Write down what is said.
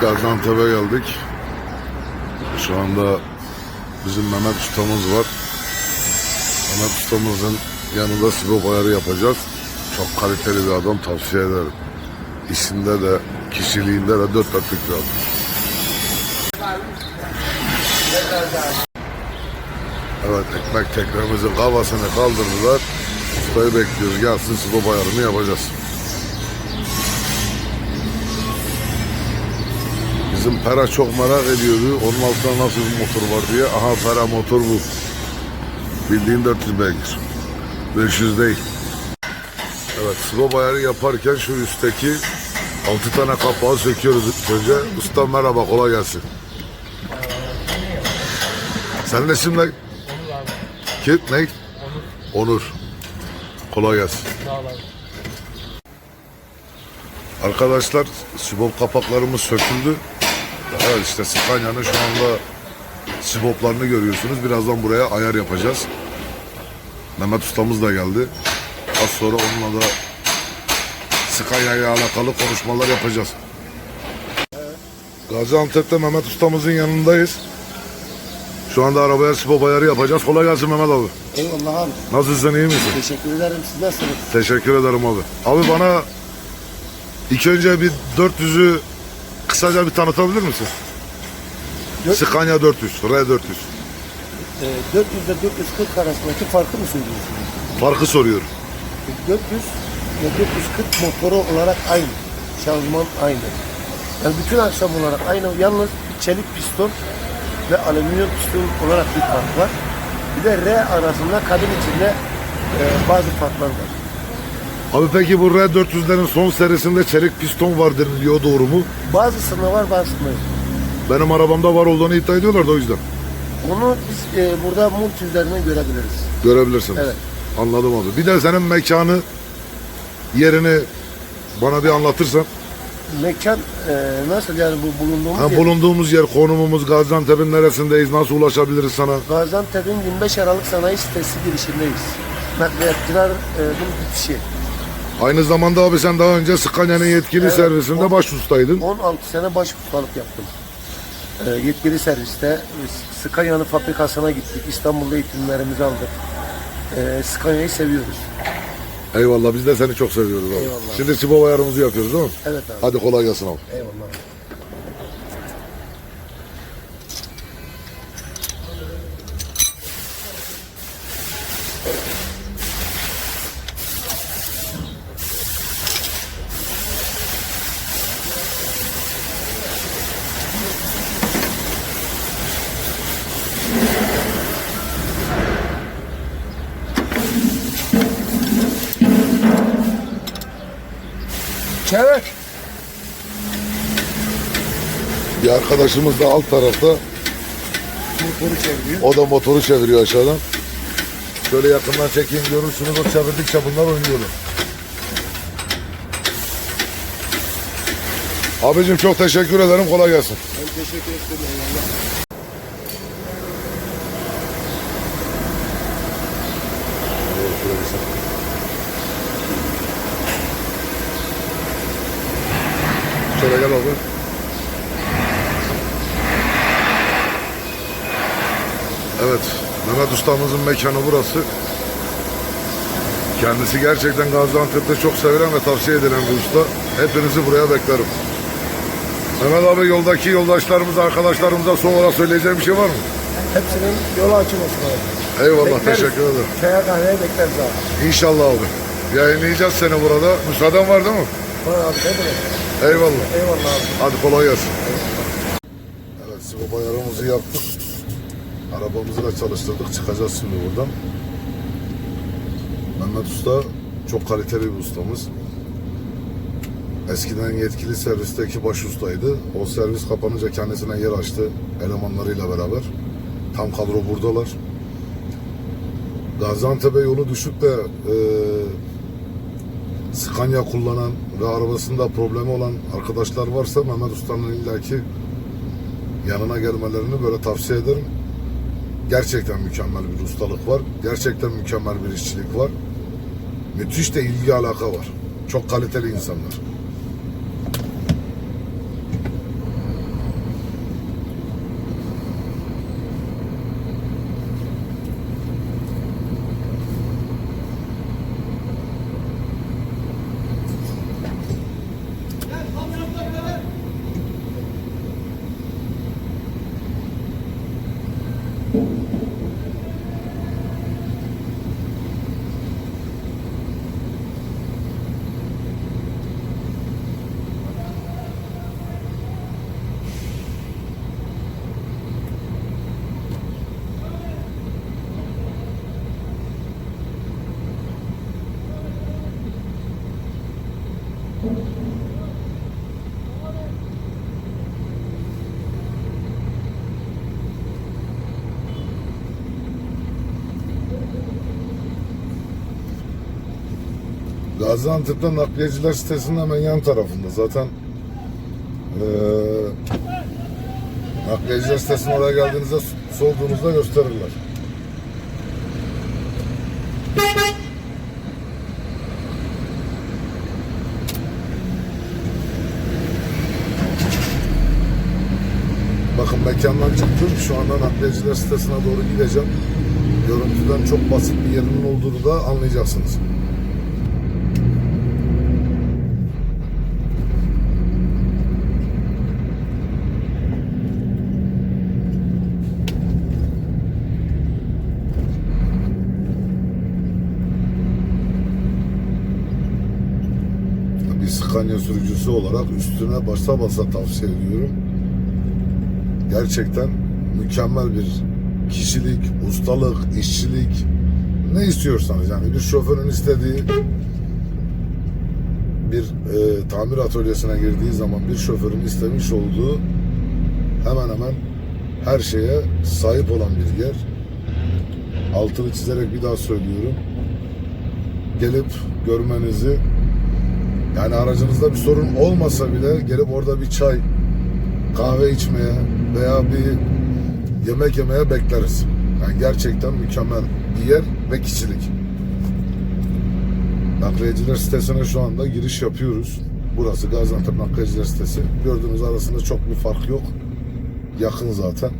Gaziantep'e geldik. Şu anda bizim Mehmet ustamız var. Mehmet ustamızın yanında sibop ayarı yapacağız. Çok kaliteli bir adam tavsiye ederim. İşinde de kişiliğinde de dört dörtlük bir adam. Evet ekmek teknemizin kafasını kaldırdılar. Ustayı bekliyoruz. Gelsin sibop ayarını yapacağız. Bizim Pera çok merak ediyordu. Onun altında nasıl bir motor var diye. Aha Pera motor bu. Bildiğin 400 beygir. 500 değil. Evet slow ayarı yaparken şu üstteki 6 tane kapağı söküyoruz önce. Usta merhaba kolay gelsin. İsim ne? Kim? Ne? Onur. Kolay gelsin. Arkadaşlar sibop kapaklarımız söküldü. Evet işte Scania'nın şu anda siboplarını görüyorsunuz. Birazdan buraya ayar yapacağız. Mehmet ustamız da geldi. Az sonra onunla da Scania ile alakalı konuşmalar yapacağız. Gaziantep'te Mehmet ustamızın yanındayız. Şu anda arabaya sibop ayarı yapacağız. Kolay gelsin Mehmet abi. Eyvallah abi. Nasılsın iyi misin? Teşekkür ederim. Siz nasılsınız? Teşekkür ederim abi. Abi bana ilk önce bir 400'ü kısaca bir tanıtabilir misin? Dört- Scania 400, R400. Ee, 400 ile 440 arasındaki farkı mı söylüyorsunuz? Farkı soruyorum. 400 ve 440 motoru olarak aynı. Şanzıman aynı. Yani bütün akşam olarak aynı. Yalnız bir çelik piston ve alüminyum piston olarak bir fark var. Bir de R arasında kabin içinde e, bazı farklar var. Abi peki bu R400'lerin son serisinde çelik piston var deniliyor doğru mu? Bazısında var bazısında yok. Benim arabamda var olduğunu iddia ediyorlar da o yüzden. Onu biz e, burada multi üzerinden görebiliriz. Görebilirsiniz. Evet. Anladım abi. Bir de senin mekanı, yerini bana bir anlatırsan. Mekan e, nasıl yani bu bulunduğumuz Ha, yer? bulunduğumuz yer, konumumuz, Gaziantep'in neresindeyiz, nasıl ulaşabiliriz sana? Gaziantep'in 25 Aralık Sanayi Sitesi girişindeyiz. Nakliyatçılar e, bunun bitişi. Aynı zamanda abi sen daha önce Scania'nın yetkili Evet, servisinde baş ustaydın. 16 sene baş ustalık yaptım. E, yetkili serviste e, Scania'nın fabrikasına gittik. İstanbul'da eğitimlerimizi aldık. E, Scania'yı seviyoruz. Eyvallah biz de seni çok seviyoruz abi. Eyvallah. Şimdi Sibop ayarımızı yapıyoruz değil mi? Evet abi. Hadi kolay gelsin abi. Eyvallah. Bir arkadaşımız da alt tarafta. Motoru çeviriyor. O da motoru çeviriyor aşağıdan. Şöyle yakından çekeyim görürsünüz. O çevirdikçe bunlar oynuyorlar. Abicim çok teşekkür ederim. Kolay gelsin. Ben teşekkür ederim. Eyvallah. Şöyle gel abi. Evet, Mehmet Ustamızın mekanı burası. Kendisi gerçekten Gaziantep'te çok sevilen ve tavsiye edilen bir usta. Hepinizi buraya beklerim. Mehmet abi yoldaki yoldaşlarımıza, arkadaşlarımıza son olarak söyleyeceğim bir şey var mı? Hepsinin yolu açık olsun abi. Eyvallah, Bekleriz. teşekkür ederim. Çaya kahveye bekleriz abi. İnşallah abi. Yayınlayacağız seni burada. Müsaaden var değil mi? Var abi ne demek? Eyvallah. Eyvallah abi. Hadi kolay gelsin. Evet, sibop ayarımızı yaptık. Arabamızı da çalıştırdık. Çıkacağız şimdi buradan. Mehmet Usta çok kaliteli bir ustamız. Eskiden yetkili servisteki baş ustaydı. O servis kapanınca kendisine yer açtı elemanlarıyla beraber. Tam kadro buradalar. Gaziantep'e yolu düşüp de e, Scania kullanan ve arabasında problemi olan arkadaşlar varsa Mehmet Usta'nın illaki yanına gelmelerini böyle tavsiye ederim. Gerçekten mükemmel bir ustalık var. Gerçekten mükemmel bir işçilik var. Müthiş de ilgi alaka var. Çok kaliteli insanlar. Gaziantep'te nakliyeciler sitesinin hemen yan tarafında. Zaten ee, nakliyeciler sitesine oraya geldiğinizde solduğunuzda gösterirler. Mekandan çıktım. Şu anda nakliyeciler sitesine doğru gideceğim. Görüntüden çok basit bir yerinin olduğunu da anlayacaksınız. bir Scania sürücüsü olarak üstüne basa basa tavsiye ediyorum. Gerçekten mükemmel bir kişilik, ustalık, işçilik ne istiyorsanız yani bir şoförün istediği bir e, tamir atölyesine girdiği zaman bir şoförün istemiş olduğu hemen hemen her şeye sahip olan bir yer. Altını çizerek bir daha söylüyorum. Gelip görmenizi yani aracınızda bir sorun olmasa bile gelip orada bir çay, kahve içmeye veya bir yemek yemeye bekleriz. Yani gerçekten mükemmel bir yer ve kişilik. Nakliyeciler sitesine şu anda giriş yapıyoruz. Burası Gaziantep Nakliyeciler sitesi. Gördüğünüz arasında çok bir fark yok. Yakın zaten.